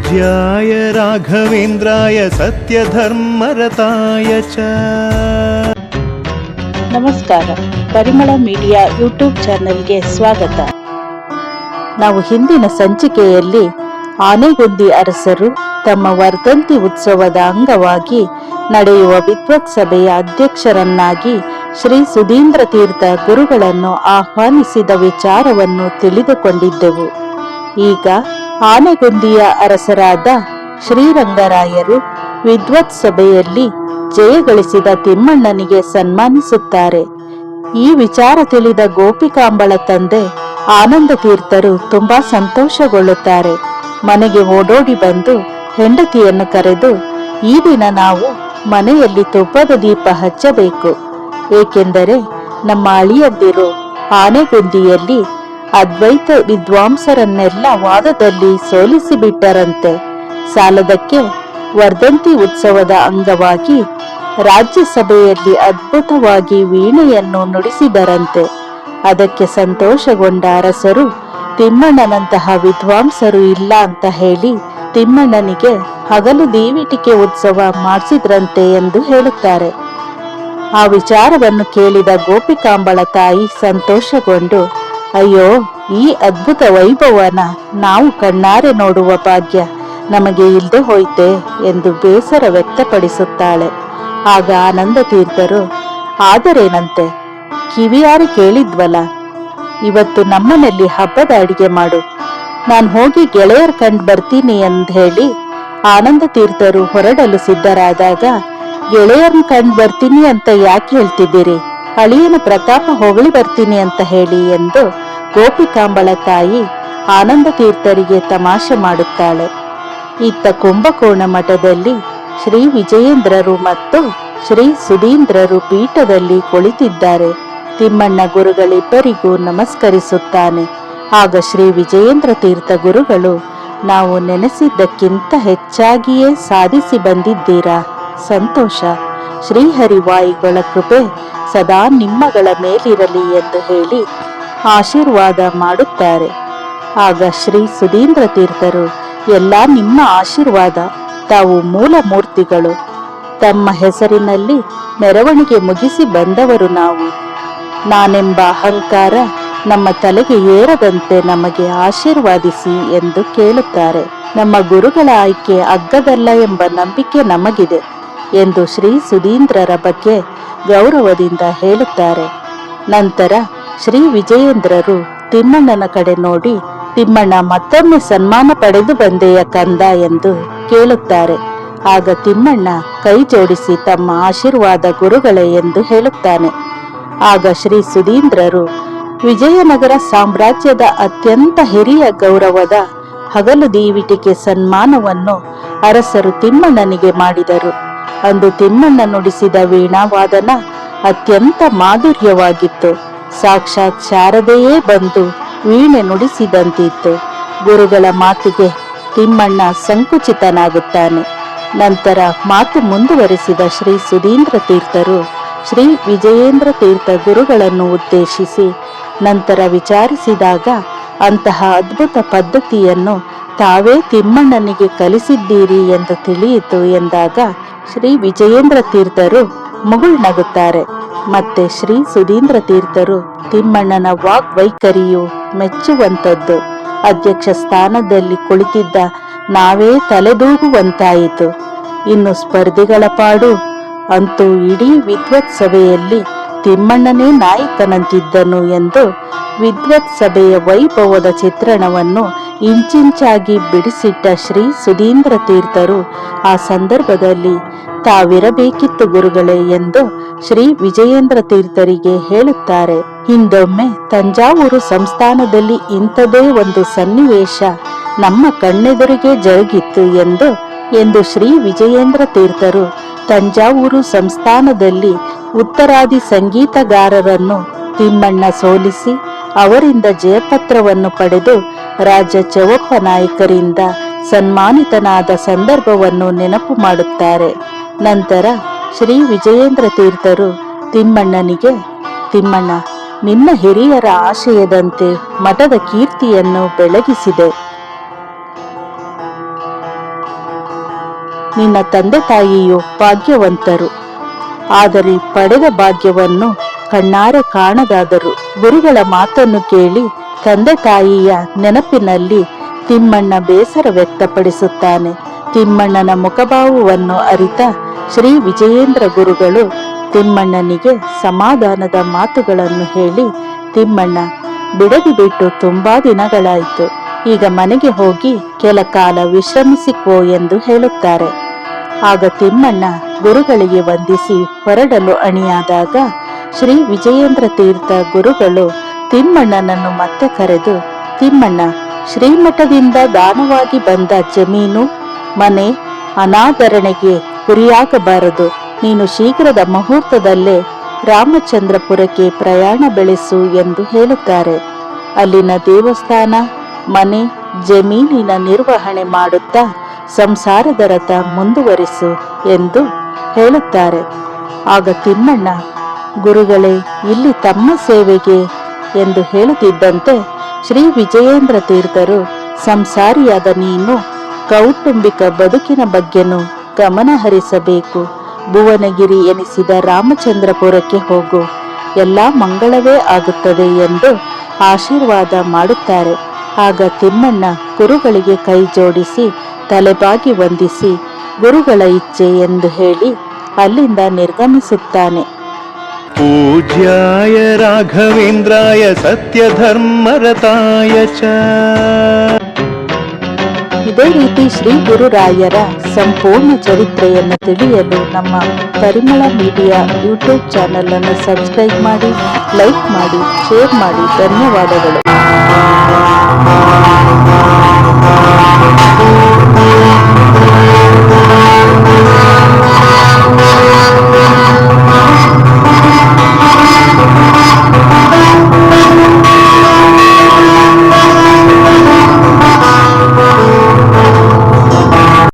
पूज्याय राघवेन्द्राय सत्यधर्मरताय च ನಮಸ್ಕಾರ ಪರಿಮಳ ಮೀಡಿಯಾ ಯೂಟ್ಯೂಬ್ ಚಾನೆಲ್ಗೆ ಸ್ವಾಗತ ನಾವು ಹಿಂದಿನ ಸಂಚಿಕೆಯಲ್ಲಿ ಆನೆಗುಂದಿ ಅರಸರು ತಮ್ಮ ವರ್ಧಂತಿ ಉತ್ಸವದ ಅಂಗವಾಗಿ ನಡೆಯುವ ವಿದ್ವತ್ ಸಭೆಯ ಅಧ್ಯಕ್ಷರನ್ನಾಗಿ ಶ್ರೀ ಸುಧೀಂದ್ರ ತೀರ್ಥ ಗುರುಗಳನ್ನು ಆಹ್ವಾನಿಸಿದ ವಿಚಾರವನ್ನು ತಿಳಿದುಕೊಂಡಿದ್ದೆವು ಈಗ ಆನೆಗುಂದಿಯ ಅರಸರಾದ ಶ್ರೀರಂಗರಾಯರು ವಿದ್ವತ್ ಸಭೆಯಲ್ಲಿ ಜಯಗಳಿಸಿದ ತಿಮ್ಮಣ್ಣನಿಗೆ ಸನ್ಮಾನಿಸುತ್ತಾರೆ. ಈ ವಿಚಾರ ತಿಳಿದ ಗೋಪಿಕಾಂಬಳ ತಂದೆ ಆನಂದ ತೀರ್ಥರು ತುಂಬಾ ಸಂತೋಷಗೊಳ್ಳುತ್ತಾರೆ. ಮನೆಗೆ ಓಡೋಡಿ ಬಂದು ಹೆಂಡತಿಯನ್ನು ಕರೆದು, ಈ ದಿನ ನಾವು ಮನೆಯಲ್ಲಿ ತುಪ್ಪದ ದೀಪ ಹಚ್ಚಬೇಕು. ಏಕೆಂದರೆ ನಮ್ಮ ಅಳಿಯಂದಿರು ಆನೆಗುಂದಿಯಲ್ಲಿ ಅದ್ವೈತ ವಿದ್ವಾಂಸರನ್ನೆಲ್ಲ ವಾದದಲ್ಲಿ ಸೋಲಿಸಿಬಿಟ್ಟರಂತೆ. ಸಾಲದಕ್ಕೆ ವರ್ಧಂತಿ ಉತ್ಸವದ ಅಂಗವಾಗಿ ರಾಜ್ಯಸಭೆಯಲ್ಲಿ ಅದ್ಭುತವಾಗಿ ವೀಣೆಯನ್ನು ನುಡಿಸಿದರಂತೆ. ಅದಕ್ಕೆ ಸಂತೋಷಗೊಂಡ ಅರಸರು, ತಿಮ್ಮಣ್ಣನಂತಹ ವಿದ್ವಾಂಸರು ಇಲ್ಲ ಅಂತ ಹೇಳಿ ತಿಮ್ಮಣ್ಣನಿಗೆ ಹಗಲು ದೀವಿಟಿಕೆ ಉತ್ಸವ ಮಾಡಿಸಿದ್ರಂತೆ ಎಂದು ಹೇಳುತ್ತಾರೆ. ಆ ವಿಚಾರವನ್ನು ಕೇಳಿದ ಗೋಪಿಕಾಂಬಳ ತಾಯಿ ಸಂತೋಷಗೊಂಡು ಅಯ್ಯೋ, ಈ ಅದ್ಭುತ ವೈಭವನ ನಾವು ಕಣ್ಣಾರೆ ನೋಡುವ ಭಾಗ್ಯ ನಮಗೆ ಇಲ್ಲದೆ ಹೋಯ್ತೆ ಎಂದು ಬೇಸರ ವ್ಯಕ್ತಪಡಿಸುತ್ತಾಳೆ. ಆಗ ಆನಂದ ತೀರ್ಥರು ಆದರೇನಂತೆ? ಕಿವಿಯಾರಿ ಕೇಳಿದ್ವಲ್ಲ? ಇವತ್ತು ನಮ್ಮನೆಯಲ್ಲಿ ಹಬ್ಬದ ಅಡಿಗೆ ಮಾಡು. ನಾನು ಹೋಗಿ ಗೆಳೆಯರ್ ಕಂಡು ಬರ್ತೀನಿ ಹೇಳಿ ಆನಂದ ತೀರ್ಥರು ಹೊರಡಲು ಸಿದ್ಧರಾದಾಗ, ಗೆಳೆಯರ್ನ ಕಂಡು ಬರ್ತೀನಿ ಅಂತ ಯಾಕೆ ಹೇಳ್ತಿದ್ದೀರಿ? ಅಳಿಯನ ಪ್ರತಾಪ ಹೊಗಳಿ ಬರ್ತೀನಿ ಅಂತ ಹೇಳಿ ಎಂದು ಗೋಪಿಕಾಂಬಳ ತಾಯಿ ಆನಂದ ತೀರ್ಥರಿಗೆ ತಮಾಷೆ ಮಾಡುತ್ತಾಳೆ. ಇತ್ತ ಕುಂಭಕೋಣ ಮಠದಲ್ಲಿ ಶ್ರೀ ವಿಜಯೇಂದ್ರರು ಮತ್ತು ಶ್ರೀ ಸುಧೀಂದ್ರರು ಪೀಠದಲ್ಲಿ ಕುಳಿತಿದ್ದಾರೆ. ತಿಮ್ಮಣ್ಣ ಗುರುಗಳಿಬ್ಬರಿಗೂ ನಮಸ್ಕರಿಸುತ್ತಾನೆ. ಆಗ ಶ್ರೀ ವಿಜಯೇಂದ್ರ ತೀರ್ಥ ಗುರುಗಳು, ನಾವು ನೆನೆಸಿದ್ದಕ್ಕಿಂತ ಹೆಚ್ಚಾಗಿಯೇ ಸಾಧಿಸಿ ಬಂದಿದ್ದೀರಾ? ಸಂತೋಷ. ಶ್ರೀಹರಿವಾಯುಗಳ ಕೃಪೆ ಸದಾ ನಿಮ್ಮಗಳ ಮೇಲಿರಲಿ ಎಂದು ಹೇಳಿ ಆಶೀರ್ವಾದ ಮಾಡುತ್ತಾರೆ. ಆಗ ಶ್ರೀ ಸುಧೀಂದ್ರ ತೀರ್ಥರು, ಎಲ್ಲ ನಿಮ್ಮ ಆಶೀರ್ವಾದ, ತಾವು ಮೂಲ ಮೂರ್ತಿಗಳು. ತಮ್ಮ ಹೆಸರಿನಲ್ಲಿ ಮೆರವಣಿಗೆ ಮುಗಿಸಿ ಬಂದವರು ನಾವು. ನಾನೆಂಬ ಅಹಂಕಾರ ನಮ್ಮ ತಲೆಗೆ ಏರದಂತೆ ನಮಗೆ ಆಶೀರ್ವಾದಿಸಿ ಎಂದು ಕೇಳುತ್ತಾರೆ. ನಮ್ಮ ಗುರುಗಳ ಆಯ್ಕೆ ಅಗ್ಗದಲ್ಲ ಎಂಬ ನಂಬಿಕೆ ನಮಗಿದೆ ಎಂದು ಶ್ರೀ ಸುಧೀಂದ್ರರ ಬಗ್ಗೆ ಗೌರವದಿಂದ ಹೇಳುತ್ತಾರೆ. ನಂತರ ಶ್ರೀ ವಿಜಯೇಂದ್ರರು ತಿಮ್ಮಣ್ಣನ ಕಡೆ ನೋಡಿ, ತಿಮ್ಮಣ್ಣ, ಮತ್ತೊಮ್ಮೆ ಸನ್ಮಾನ ಪಡೆದು ಬಂದೆಯ ಕಂದ ಎಂದು ಕೇಳುತ್ತಾರೆ. ಆಗ ತಿಮ್ಮಣ್ಣ ಕೈ ಜೋಡಿಸಿ ತಮ್ಮ ಆಶೀರ್ವಾದ ಗುರುಗಳೇ ಎಂದು ಹೇಳುತ್ತಾನೆ. ಆಗ ಶ್ರೀ ಸುಧೀಂದ್ರರು, ವಿಜಯನಗರ ಸಾಮ್ರಾಜ್ಯದ ಅತ್ಯಂತ ಹಿರಿಯ ಗೌರವದ ಹಗಲು ದೀವಿಟಿಕೆ ಸನ್ಮಾನವನ್ನು ಅರಸರು ತಿಮ್ಮಣ್ಣನಿಗೆ ಮಾಡಿದರು. ಅಂದು ತಿಮ್ಮಣ್ಣ ನುಡಿಸಿದ ವೀಣಾವಾದನ ಅತ್ಯಂತ ಮಾಧುರ್ಯವಾಗಿತ್ತು. ಸಾಕ್ಷಾತ್ ಶಾರದೆಯೇ ಬಂದು ವೀಣೆ ನುಡಿಸಿದಂತಿತ್ತು. ಗುರುಗಳ ಮಾತಿಗೆ ತಿಮ್ಮಣ್ಣ ಸಂಕುಚಿತನಾಗುತ್ತಾನೆ. ನಂತರ ಮಾತು ಮುಂದುವರೆಸಿದ ಶ್ರೀ ಸುಧೀಂದ್ರ ತೀರ್ಥರು ಶ್ರೀ ವಿಜಯೇಂದ್ರ ತೀರ್ಥ ಗುರುಗಳನ್ನು ಉದ್ದೇಶಿಸಿ ನಂತರ ವಿಚಾರಿಸಿದಾಗ ಅಂತಹ ಅದ್ಭುತ ಪದ್ಧತಿಯನ್ನು ತಾವೇ ತಿಮ್ಮಣ್ಣನಿಗೆ ಕಲಿಸಿದ್ದೀರಿ ಎಂದು ತಿಳಿಯಿತು ಎಂದಾಗ ಶ್ರೀ ವಿಜಯೇಂದ್ರ ತೀರ್ಥರು ಮುಗುಳ್ನಗುತ್ತಾರೆ. ಮತ್ತೆ ಶ್ರೀ ಸುಧೀಂದ್ರ ತೀರ್ಥರು ತಿಮ್ಮಣ್ಣನ ವಾಗ್ವೈಖರಿಯು ಮೆಚ್ಚುವಂಥದ್ದು. ಅಧ್ಯಕ್ಷ ಸ್ಥಾನದಲ್ಲಿ ಕುಳಿತಿದ್ದ ನಾವೇ ತಲೆದೂಗುವಂತಾಯಿತು ಇನ್ನು ಸ್ಪರ್ಧಿಗಳ ಪಾಡು ಅಂತೂ ಇಡೀ ವಿದ್ವತ್ ಸಭೆಯಲ್ಲಿ ತಿಮ್ಮಣ್ಣನೇ ನಾಯಕನಂತಿದ್ದನು ಎಂದು ವಿದ್ವತ್ ಸಭೆಯ ವೈಭವದ ಚಿತ್ರಣವನ್ನು ಇಂಚಿಂಚಾಗಿ ಬಿಡಿಸಿಟ್ಟ ಶ್ರೀ ಸುಧೀಂದ್ರ ತೀರ್ಥರು ಆ ಸಂದರ್ಭದಲ್ಲಿ ತಾವಿರಬೇಕಿತ್ತು ಗುರುಗಳೇ ಎಂದು ಶ್ರೀ ವಿಜಯೇಂದ್ರ ತೀರ್ಥರಿಗೆ ಹೇಳುತ್ತಾರೆ. ಹಿಂದೊಮ್ಮೆ ತಂಜಾವೂರು ಸಂಸ್ಥಾನದಲ್ಲಿ ಇಂಥದೇ ಒಂದು ಸನ್ನಿವೇಶ ನಮ್ಮ ಕಣ್ಣೆದುರಿಗೆ ಜರುಗಿತ್ತು ಎಂದು ಎಂದು ಶ್ರೀ ವಿಜಯೇಂದ್ರ ತೀರ್ಥರು ತಂಜಾವೂರು ಸಂಸ್ಥಾನದಲ್ಲಿ ಉತ್ತರಾದಿ ಸಂಗೀತಗಾರರನ್ನು ತಿಮ್ಮಣ್ಣ ಸೋಲಿಸಿ ಅವರಿಂದ ಜಯಪತ್ರವನ್ನು ಪಡೆದು ರಾಜ ಚವಪ್ಪ ನಾಯಕರಿಂದ ಸನ್ಮಾನಿತನಾದ ಸಂದರ್ಭವನ್ನು ನೆನಪು ಮಾಡುತ್ತಾರೆ. ನಂತರ ಶ್ರೀ ವಿಜಯೇಂದ್ರ ತೀರ್ಥರು ತಿಮ್ಮಣ್ಣನಿಗೆ, ತಿಮ್ಮಣ್ಣ, ನಿನ್ನ ಹಿರಿಯರ ಆಶಯದಂತೆ ಮಠದ ಕೀರ್ತಿಯನ್ನು ಬೆಳಗಿಸಿದೆ. ನಿನ್ನ ತಂದೆ ತಾಯಿಯು ಭಾಗ್ಯವಂತರು. ಆದರೆ ಪಡೆದ ಭಾಗ್ಯವನ್ನು ಕಣ್ಣಾರೆ ಕಾಣದಾದರು ಗುರುಗಳ ಮಾತನ್ನು ಕೇಳಿ ತಂದೆ ತಾಯಿಯ ನೆನಪಿನಲ್ಲಿ ತಿಮ್ಮಣ್ಣ ಬೇಸರ ವ್ಯಕ್ತಪಡಿಸುತ್ತಾನೆ. ತಿಮ್ಮಣ್ಣನ ಮುಖಭಾವವನ್ನು ಅರಿತ ಶ್ರೀ ವಿಜಯೇಂದ್ರ ಗುರುಗಳು ತಿಮ್ಮಣ್ಣನಿಗೆ ಸಮಾಧಾನದ ಮಾತುಗಳನ್ನು ಹೇಳಿ, ತಿಮ್ಮಣ್ಣ, ಬಿಡದಿ ಬಿಟ್ಟು ತುಂಬಾ ದಿನಗಳಾಯಿತು. ಈಗ ಮನೆಗೆ ಹೋಗಿ ಕೆಲ ಕಾಲ ವಿಶ್ರಮಿಸಿಕೋ ಎಂದು ಹೇಳುತ್ತಾರೆ. ಆಗ ತಿಮ್ಮಣ್ಣ ಗುರುಗಳಿಗೆ ವಂದಿಸಿ ಹೊರಡಲು ಅಣಿಯಾದಾಗ ಶ್ರೀ ವಿಜಯೇಂದ್ರ ತೀರ್ಥ ಗುರುಗಳು ತಿಮ್ಮಣ್ಣನನ್ನು ಮತ್ತೆ ಕರೆದು, ತಿಮ್ಮಣ್ಣ, ಶ್ರೀಮಠದಿಂದ ದಾನವಾಗಿ ಬಂದ ಜಮೀನು, ಮನೆ, ಅನಾದರಣೆಗೆ ಗುರಿಯಾಗಬಾರದು. ನೀನು ಶೀಘ್ರದ ಮುಹೂರ್ತದಲ್ಲೇ ರಾಮಚಂದ್ರಪುರಕ್ಕೆ ಪ್ರಯಾಣ ಬೆಳೆಸು ಎಂದು ಹೇಳುತ್ತಾರೆ. ಅಲ್ಲಿನ ದೇವಸ್ಥಾನ, ಮನೆ, ಜಮೀನಿನ ನಿರ್ವಹಣೆ ಮಾಡುತ್ತಾ ಸಂಸಾರದ ರಥ ಮುಂದುವರಿಸು ಎಂದು ಹೇಳುತ್ತಾರೆ. ಆಗ ತಿಮ್ಮಣ್ಣ, ಗುರುಗಳೇ, ಇಲ್ಲಿ ತಮ್ಮ ಸೇವೆಗೆ ಎಂದು ಹೇಳುತ್ತಿದ್ದಂತೆ ಶ್ರೀ ವಿಜಯೇಂದ್ರ ತೀರ್ಥರು, ಸಂಸಾರಿಯಾದ ನೀನು ಕೌಟುಂಬಿಕ ಬದುಕಿನ ಬಗ್ಗೆನೂ ಗಮನಹರಿಸಬೇಕು ಭುವನಗಿರಿ ಎನಿಸಿದ ರಾಮಚಂದ್ರಪುರಕ್ಕೆ ಹೋಗು. ಎಲ್ಲ ಮಂಗಳವೇ ಆಗುತ್ತದೆ ಎಂದು ಆಶೀರ್ವಾದ ಮಾಡುತ್ತಾರೆ. ಆಗ ತಿಮ್ಮಣ್ಣ ಗುರುಗಳಿಗೆ ಕೈ ಜೋಡಿಸಿ ತಲೆಬಾಗಿ ವಂದಿಸಿ ಗುರುಗಳ ಇಚ್ಛೆ ಎಂದು ಹೇಳಿ ಅಲ್ಲಿಂದ ನಿರ್ಗಮಿಸುತ್ತಾನೆ. ಪೂಜ್ಯಾಯ ರಾಘವೇಂದ್ರಾಯ ಸತ್ಯಧರ್ಮರತಾಯ ಚ. ಇದೇ ರೀತಿ ಶ್ರೀ ಗುರುರಾಯರ ಸಂಪೂರ್ಣ ಚರಿತ್ರೆಯನ್ನು ತಿಳಿಯಲು ನಮ್ಮ ಪರಿಮಳ ಮೀಡಿಯಾ ಯೂಟ್ಯೂಬ್ ಚಾನೆಲ್ ಅನ್ನು ಸಬ್ಸ್ಕ್ರೈಬ್ ಮಾಡಿ ಲೈಕ್ ಮಾಡಿ ಶೇರ್ ಮಾಡಿ. ಧನ್ಯವಾದಗಳು. Thank you.